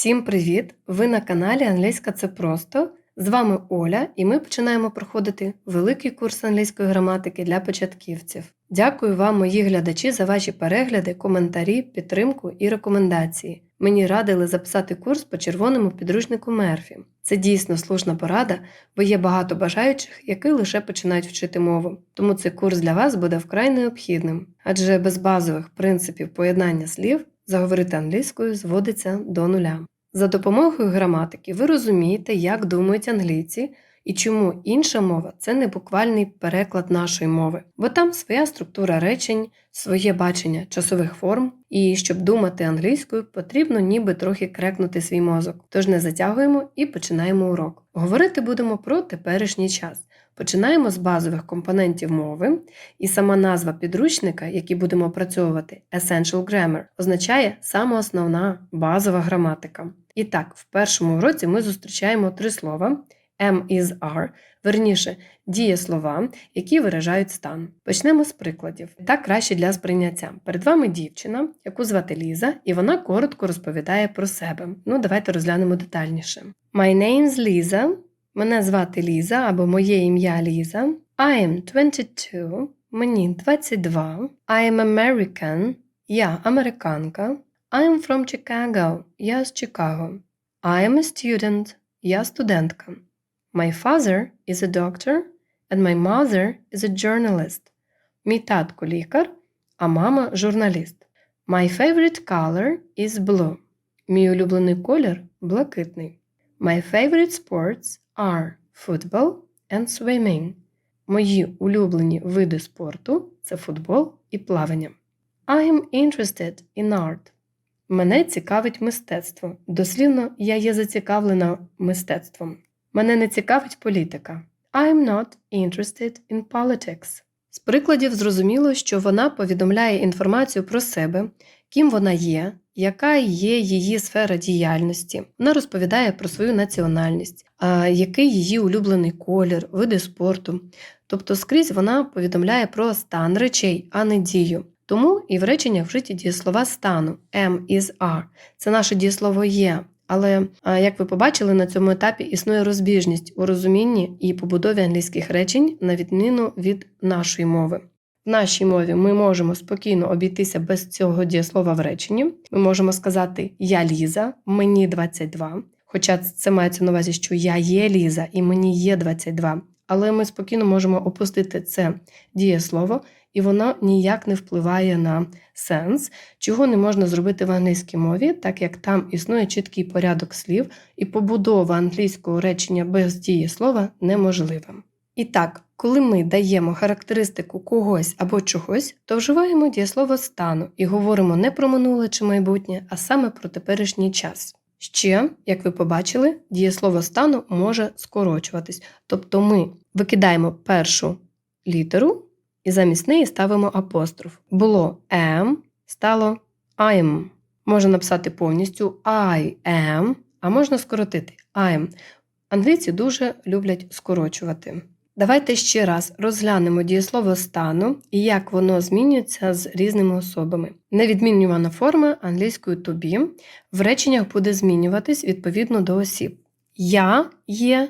Всім привіт! Ви на каналі Англійська це просто. З вами Оля, і ми починаємо проходити великий курс англійської граматики для початківців. Дякую вам, мої глядачі, за ваші перегляди, коментарі, підтримку і рекомендації. Мені радили записати курс по червоному підручнику Мерфі. Це дійсно слушна порада, бо є багато бажаючих, які лише починають вчити мову. Тому цей курс для вас буде вкрай необхідним, адже без базових принципів поєднання слів заговорити англійською зводиться до нуля. За допомогою граматики ви розумієте, як думають англійці і чому інша мова це не буквальний переклад нашої мови, бо там своя структура речень, своє бачення часових форм, і щоб думати англійською, потрібно ніби трохи крекнути свій мозок. Тож не затягуємо і починаємо урок. Говорити будемо про теперішній час. Починаємо з базових компонентів мови, і сама назва підручника, який будемо опрацьовувати, Essential Grammar, означає саме основна базова граматика. І так, в першому уроці ми зустрічаємо три слова am is are, верніше дієслова, які виражають стан. Почнемо з прикладів. Так краще для сприйняття. Перед вами дівчина, яку звати Ліза, і вона коротко розповідає про себе. Ну, давайте розглянемо детальніше. My name's Lisa. Мене звати Ліза або моє ім'я Ліза. I am 22. Мені 22. I am American. Я американка. I am from Chicago. Я з Чикаго. I am a student. Я студентка. My father is a doctor and my mother is a journalist. Мій татко лікар, а мама журналіст. My favorite color is blue. Мій улюблений колір блакитний. My favorite sports are football and swimming. Мої улюблені види спорту це футбол і плавання. I am interested in art. Мене цікавить мистецтво. Дослівно, я є зацікавлена мистецтвом. Мене не цікавить політика. I am not interested in politics. З прикладів зрозуміло, що вона повідомляє інформацію про себе, ким вона є, яка є її сфера діяльності. Вона розповідає про свою національність, який її улюблений колір, види спорту. Тобто скрізь вона повідомляє про стан речей, а не дію. Тому і в реченнях вжиті дієслова стану am is are. Це наше дієслово є. Але, як ви побачили, на цьому етапі існує розбіжність у розумінні і побудові англійських речень на відміну від нашої мови. В нашій мові ми можемо спокійно обійтися без цього дієслова в реченні. Ми можемо сказати Я Ліза, мені 22. Хоча це мається на увазі, що я є Ліза і мені є 22. Але ми спокійно можемо опустити це дієслово, і воно ніяк не впливає на сенс, чого не можна зробити в англійській мові, так як там існує чіткий порядок слів, і побудова англійського речення без дієслова неможлива. І так, коли ми даємо характеристику когось або чогось, то вживаємо дієслово стану і говоримо не про минуле чи майбутнє, а саме про теперішній час. Ще, як ви побачили, дієслово стану може скорочуватись, тобто ми викидаємо першу літеру і замість неї ставимо апостроф. Було am, стало I'm. Можна написати повністю I am, а можна скоротити I'm. Англійці дуже люблять скорочувати. Давайте ще раз розглянемо дієслово стану і як воно змінюється з різними особами. Невідмінювана форма англійською to be в реченнях буде змінюватись відповідно до осіб. Я є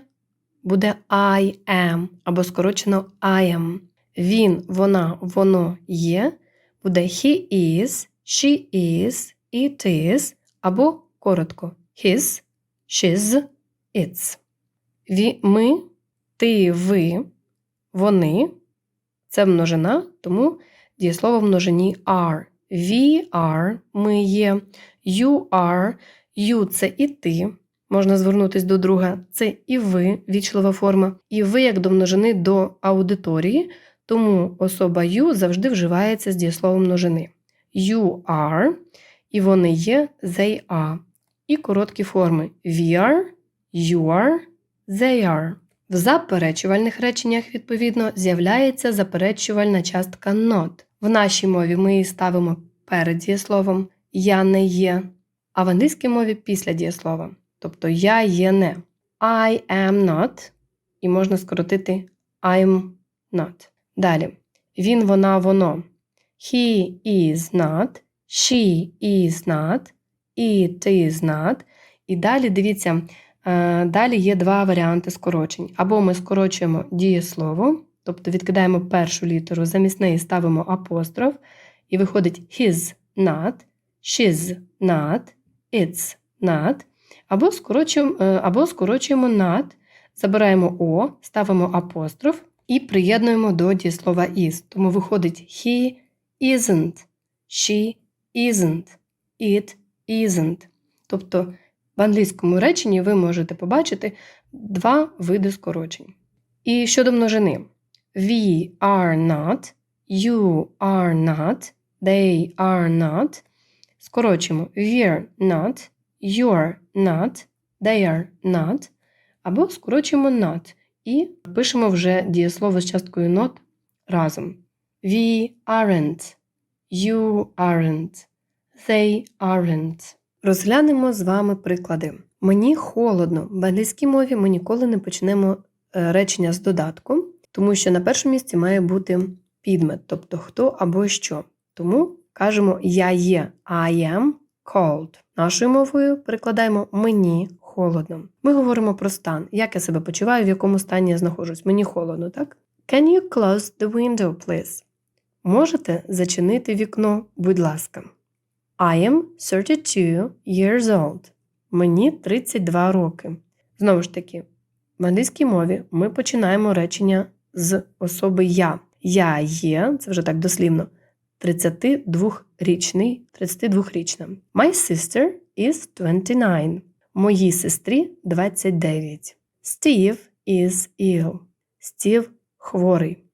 буде I am або скорочено I am. Він, вона, воно є, буде he is, she is, it is або коротко his, she's, it's. Ми ти, ви, вони це множина, тому дієслово в множині are. We are, ми є, you are, you це і ти. Можна звернутися до друга, це і ви, вічлива форма, і ви як до множини до аудиторії, тому особа you завжди вживається з дієсловом множини. You are, і вони є, they are. І короткі форми we are, you are, they are. В заперечувальних реченнях, відповідно, з'являється заперечувальна частка not. В нашій мові ми її ставимо перед дієсловом я не є, а в англійській мові після дієслова. Тобто я є не. I am not, і можна скоротити I'm not. Далі. Він, вона, воно. He is not, she is not, it is not. І далі дивіться, е, далі є два варіанти скорочень. Або ми скорочуємо дієслово, тобто відкидаємо першу літеру, замість неї ставимо апостроф, і виходить his not, she's not, it's not. Або скорочуємо, е, або скорочуємо not, забираємо о, ставимо апостроф і приєднуємо до дієслова is. Тому виходить he isn't, she isn't, it isn't. Тобто в англійському реченні ви можете побачити два види скорочень. І щодо множини: we are not, you are not, they are not. Скорочимо we're not, you're not, they are not. Або скорочуємо not і пишемо вже дієслово з часткою not разом. We aren't, you aren't, they aren't. Розглянемо з вами приклади. Мені холодно. В англійській мові ми ніколи не почнемо е, речення з додатком, тому що на першому місці має бути підмет, тобто хто або що. Тому кажемо я є I am cold. Нашою мовою перекладаємо мені холодно. Ми говоримо про стан, як я себе почуваю, в якому стані я знаходжусь. Мені холодно, так? Can you close the window, please? Можете зачинити вікно, будь ласка. I am 32 years old. Мені 32 роки. Знову ж таки, в англійській мові ми починаємо речення з особи я. Я є, це вже так дослівно, 32-річний, 32-річна. My sister is 29. Моїй сестрі 29. Steve is ill. Стів хворий.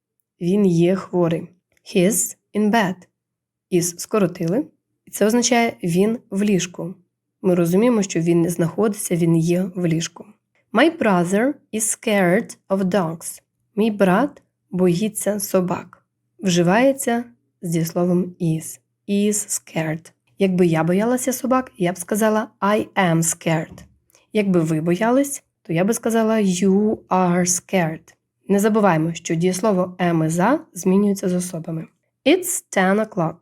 Він є хворий. He's in bed. Is скоротили. І це означає він в ліжку. Ми розуміємо, що він не знаходиться, він є в ліжку. My brother is scared of dogs. Мій брат боїться собак. Вживається з дієсловом is. Is scared. Якби я боялася собак, я б сказала I am scared. Якби ви боялись, то я би сказала you are scared. Не забуваємо, що дієслово am за змінюється з особами. It's 10 o'clock.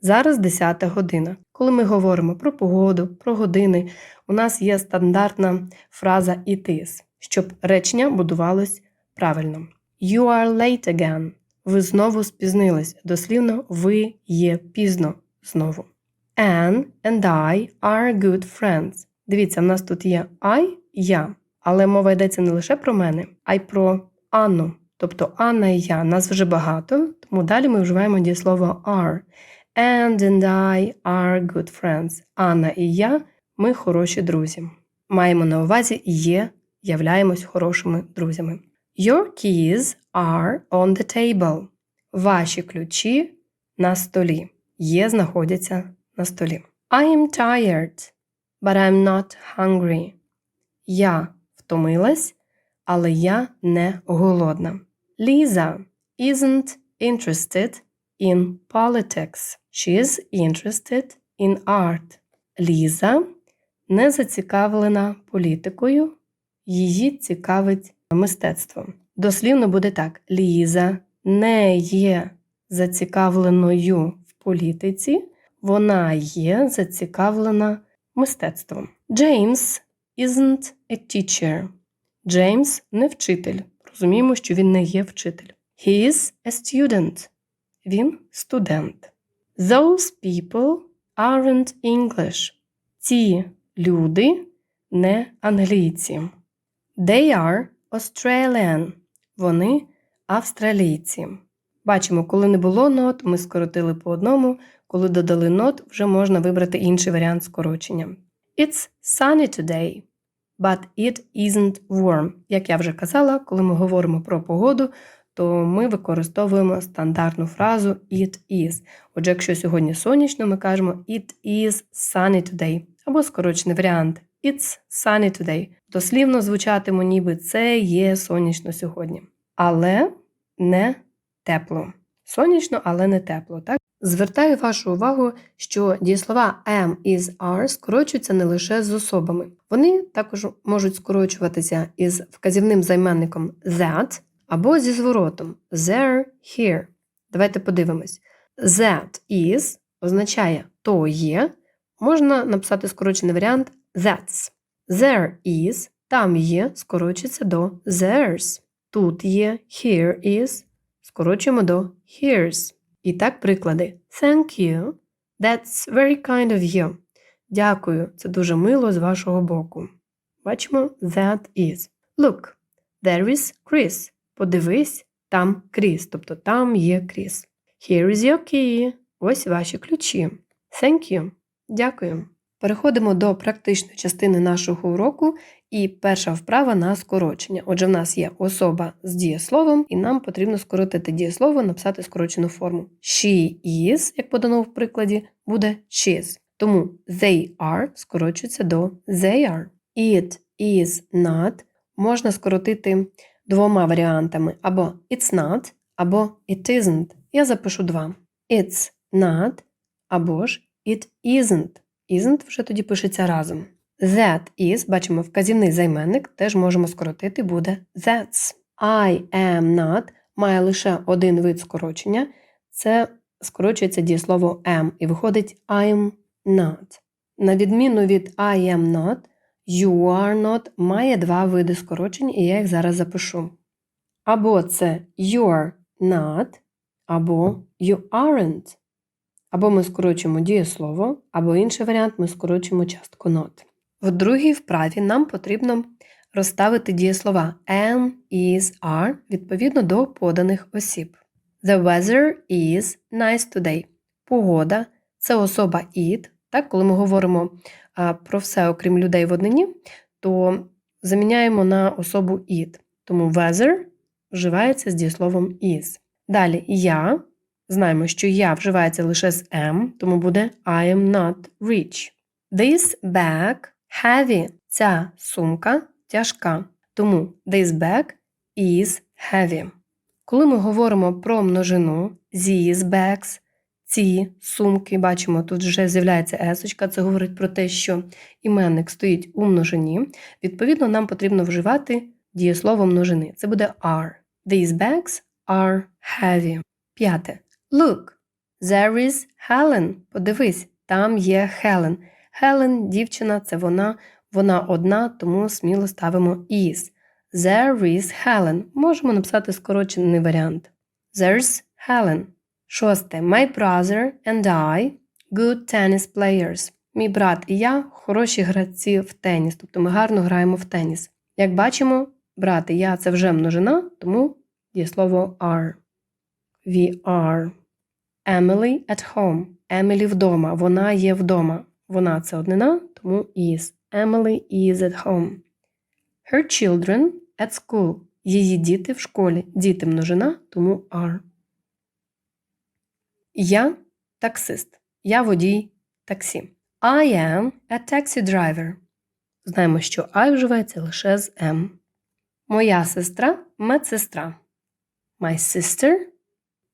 Зараз 10 година. Коли ми говоримо про погоду, про години, у нас є стандартна фраза it is, щоб речення будувалось правильно. You are late again. Ви знову спізнились. Дослівно, ви є пізно знову. Anne and I are good friends. Дивіться, в нас тут є I, я, але мова йдеться не лише про мене, а й про Анну. Тобто Анна і я. Нас вже багато, тому далі ми вживаємо дієслово are. And and I are good friends. Анна і я ми хороші друзі. Маємо на увазі є, являємось хорошими друзями. Your keys are on the table. Ваші ключі на столі. Є знаходяться на столі. I am tired, but I'm not hungry. Я втомилась, але я не голодна. Lisa isn't interested in politics. She's interested in art. Ліза не зацікавлена політикою, її цікавить мистецтво. Дослівно буде так: Ліза не є зацікавленою в політиці, вона є зацікавлена мистецтвом. James isn't a teacher. Джеймс не вчитель. Розуміємо, що він не є вчитель. He is a student. Він студент. Those people aren't English. Ці люди не англійці. They are Australian. Вони австралійці. Бачимо, коли не було нот, ми скоротили по одному. Коли додали нот, вже можна вибрати інший варіант скорочення. It's sunny today, but it isn't warm. Як я вже казала, коли ми говоримо про погоду, то ми використовуємо стандартну фразу it is. Отже, якщо сьогодні сонячно, ми кажемо it is sunny today. Або скорочений варіант It's sunny today. Дослівно звучатиме, ніби це є сонячно сьогодні. Але не тепло. Сонячно, але не тепло. Так? Звертаю вашу увагу, що дієслова am, is, are скорочуються не лише з особами. Вони також можуть скорочуватися із вказівним займенником that або зі зворотом there, here. Давайте подивимось. That is означає то є. Можна написати скорочений варіант that's. There is, там є, скорочується до theirs. Тут є here is, скорочуємо до here's. І так приклади. Thank you. That's very kind of you. Дякую, це дуже мило з вашого боку. Бачимо that is. Look, there is Chris. Подивись, там Кріс, тобто там є Кріс. Here is your key. Ось ваші ключі. Thank you. Дякую. Переходимо до практичної частини нашого уроку, і перша вправа на скорочення. Отже, в нас є особа з дієсловом, і нам потрібно скоротити дієслово, написати скорочену форму. She is, як подано в прикладі, буде she's. Тому they are скорочується до they are. It is not можна скоротити двома варіантами: або it's not, або it isn't. Я запишу два. It's not, або ж it isn't. Isn't вже тоді пишеться разом. That is, бачимо, вказівний займенник, теж можемо скоротити, буде that's. I am not має лише один вид скорочення. Це скорочується дієслово am і виходить I'm not. На відміну від I am not, you are not має два види скорочень, і я їх зараз запишу. Або це you're not, або you aren't. Або ми скорочуємо дієслово, або інший варіант ми скорочуємо частку not. В другій вправі нам потрібно розставити дієслова am, is, are відповідно до поданих осіб. The weather is nice today. Погода це особа it. Так, коли ми говоримо про все, окрім людей в однині, то заміняємо на особу it. Тому weather вживається з дієсловом is. Далі я. Знаємо, що я вживається лише з am, тому буде I am not rich. This bag heavy. Ця сумка тяжка. Тому this bag is heavy. Коли ми говоримо про множину these bags, ці сумки, бачимо, тут вже з'являється есочка, це говорить про те, що іменник стоїть у множині. Відповідно, нам потрібно вживати дієслово множини. Це буде are. These bags are heavy. П'яте. Look, there is Helen. Подивись, там є Helen. Helen, дівчина, це вона, вона одна, тому сміло ставимо is. There is Helen. Можемо написати скорочений варіант. There's Helen. Шосте. My brother and I good tennis players. Мій брат і я хороші гравці в теніс, тобто ми гарно граємо в теніс. Як бачимо, брат і я це вже множина, тому є слово are. We are. Emily at home. Емілі вдома. Вона є вдома. Вона це однина, тому is. Emily is at home. Her children at school. Її діти в школі. Діти множина, тому are. Я таксист. Я водій таксі. I am a taxi driver. Знаємо, що I вживається лише з M. Моя сестра медсестра. My sister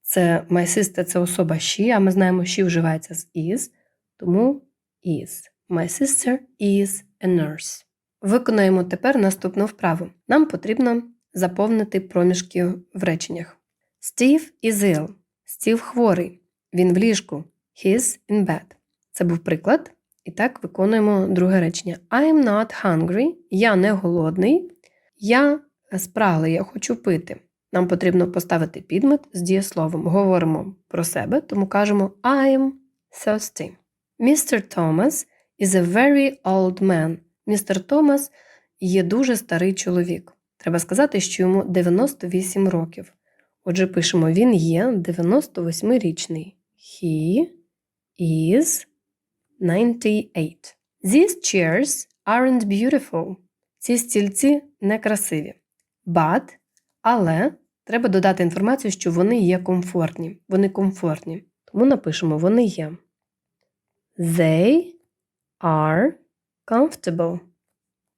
це my sister – це особа she, а ми знаємо, she вживається з is, тому is. My sister is a nurse. Виконаємо тепер наступну вправу. Нам потрібно заповнити проміжки в реченнях. Steve is ill. Стів хворий. Він в ліжку. He's in bed. Це був приклад. І так виконуємо друге речення. I'm not hungry. Я не голодний. Я спраглий, я хочу пити. Нам потрібно поставити підмет з дієсловом. Говоримо про себе, тому кажемо I'm thirsty. Mr. Thomas is a very old man. Містер Томас є дуже старий чоловік. Треба сказати, що йому 98 років. Отже, пишемо він є 98-річний. He is 98. These chairs aren't beautiful. Ці стільці некрасиві. But, але треба додати інформацію, що вони є комфортні. Вони комфортні. Тому напишемо вони є. They are comfortable.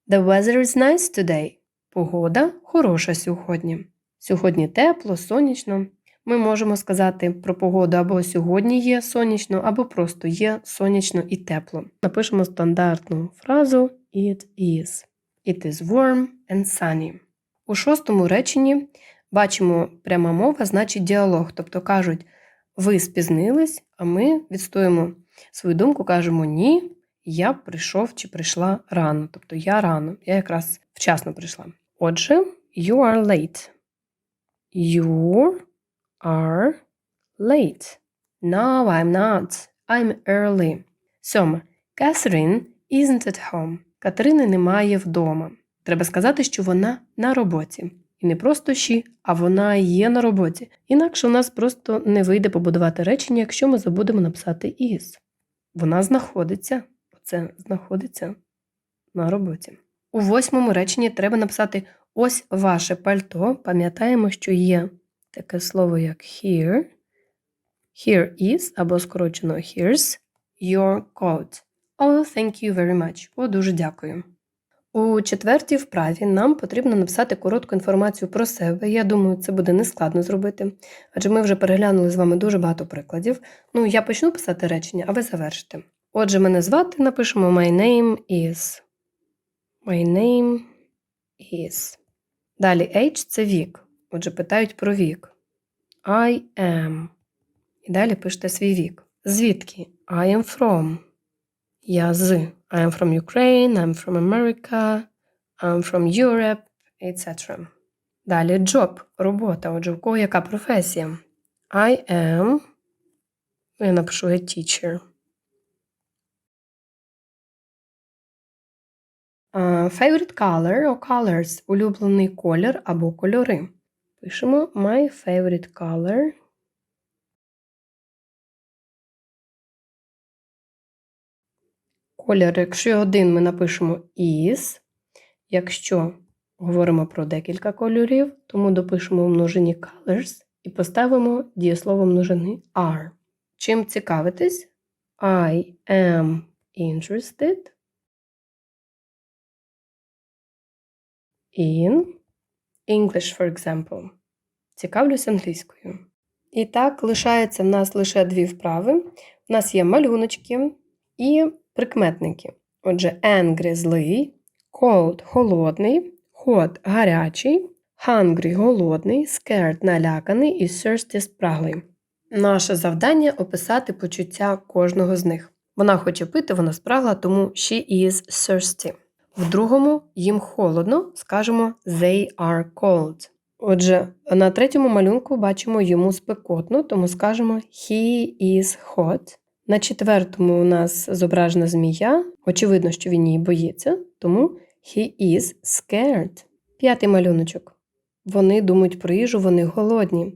The weather is nice today. Погода хороша сьогодні. Сьогодні тепло, сонячно. Ми можемо сказати про погоду або сьогодні є сонячно, або просто є сонячно і тепло. Напишемо стандартну фразу It is. It is warm and sunny. У шостому реченні бачимо пряма мова, значить діалог. Тобто кажуть, ви спізнились, а ми відстоїмо свою думку, кажемо ні, я прийшов чи прийшла рано. Тобто я рано, я якраз вчасно прийшла. Отже, you are late. You are late. No, I'm not. I'm early. Сьоме. Catherine isn't at home. Катерини немає вдома. Треба сказати, що вона на роботі. І не просто she, а вона є на роботі. Інакше у нас просто не вийде побудувати речення, якщо ми забудемо написати is. Вона знаходиться, це знаходиться на роботі. У восьмому реченні треба написати ось ваше пальто. Пам'ятаємо, що є таке слово як here. Here is або скорочено here's your coat. Oh, thank you very much. О, дуже дякую. У четвертій вправі нам потрібно написати коротку інформацію про себе. Я думаю, це буде нескладно зробити, адже ми вже переглянули з вами дуже багато прикладів. Ну, я почну писати речення, а ви завершите. Отже, мене звати напишемо My name is. My name is. Далі age це вік. Отже, питають про вік. I am. І далі пишете свій вік. Звідки? I am from. Я з. I am from Ukraine, I'm from America, I'm from Europe, etc. Далі job, робота. Отже, у кого яка професія? I am. Я напишу a teacher. Uh, favorite color or colors улюблений колір або кольори. Пишемо my favorite color. Колір, якщо один, ми напишемо is. Якщо говоримо про декілька кольорів, тому допишемо в множині colors і поставимо дієслово множини are. Чим цікавитесь? I am interested in English, for example. Цікавлюсь англійською. І так, лишається в нас лише дві вправи. У нас є малюночки і прикметники. Отже, angry – злий, cold – холодний, hot – гарячий, hungry – голодний, scared – наляканий і thirsty – спраглий. Наше завдання описати почуття кожного з них. Вона хоче пити, вона спрагла, тому she is thirsty. В другому їм холодно, скажемо they are cold. Отже, на третьому малюнку бачимо йому спекотно, тому скажемо he is hot. На четвертому у нас зображена змія. Очевидно, що він її боїться, тому he is scared. П'ятий малюночок. Вони думають про їжу, вони голодні.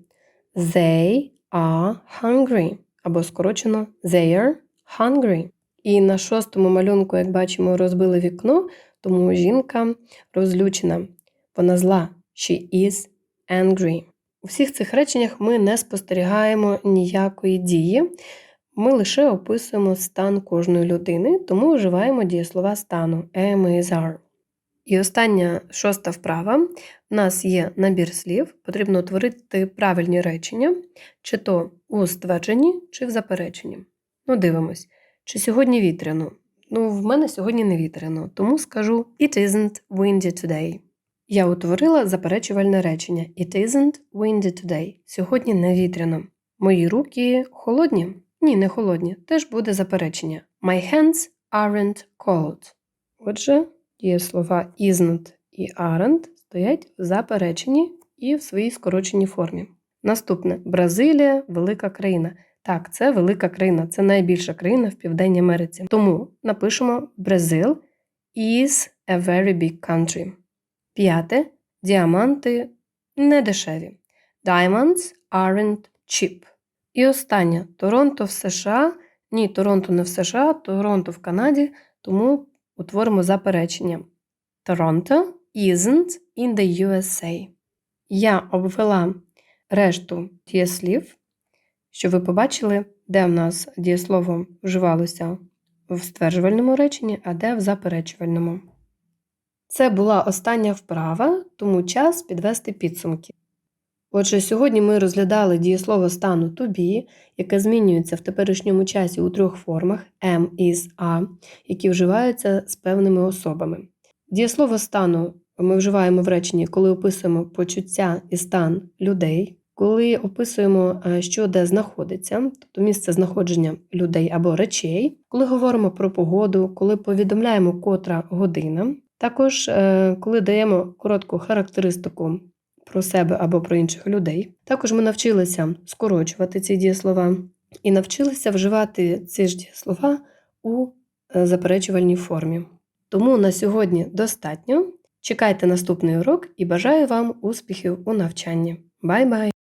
They are hungry. Або скорочено they are hungry. І на шостому малюнку, як бачимо, розбили вікно, тому жінка розлючена. Вона зла. She is angry. У всіх цих реченнях ми не спостерігаємо ніякої дії. Ми лише описуємо стан кожної людини, тому вживаємо дієслова стану am. І остання шоста вправа. У нас є набір слів, потрібно утворити правильні речення, чи то у ствердженні, чи в запереченні. Ну, дивимось, чи сьогодні вітряно. Ну, в мене сьогодні не вітряно, тому скажу It isn't windy today. Я утворила заперечувальне речення It isn't windy today. Сьогодні не вітряно. Мої руки холодні. Ні, не холодні. Теж буде заперечення. My hands aren't cold. Отже, є слова isn't і aren't стоять в запереченні і в своїй скороченій формі. Наступне Бразилія велика країна. Так, це велика країна, це найбільша країна в Південній Америці. Тому напишемо Brazil is a very big country. П'яте. Діаманти не дешеві. Diamonds aren't cheap. І останнє Торонто в США. Ні, Торонто не в США, Торонто в Канаді, тому утворимо заперечення. Toronto isn't in the USA. Я обвела решту дієслів, щоб ви побачили, де в нас дієслово вживалося в стверджувальному реченні, а де в заперечувальному. Це була остання вправа, тому час підвести підсумки. Отже, сьогодні ми розглядали дієслово стану to be, яке змінюється в теперішньому часі у трьох формах am, is, are, які вживаються з певними особами. Дієслово стану ми вживаємо в реченні, коли описуємо почуття і стан людей. коли описуємо, е, що де знаходиться, тобто місце знаходження людей або речей, коли говоримо про погоду, коли повідомляємо котра година, також е, коли даємо коротку характеристику про себе або про інших людей. Також ми навчилися скорочувати ці дієслова і навчилися вживати ці ж дієслова у е, заперечувальній формі. Тому на сьогодні достатньо. Чекайте наступний урок і бажаю вам успіхів у навчанні. Бай-бай!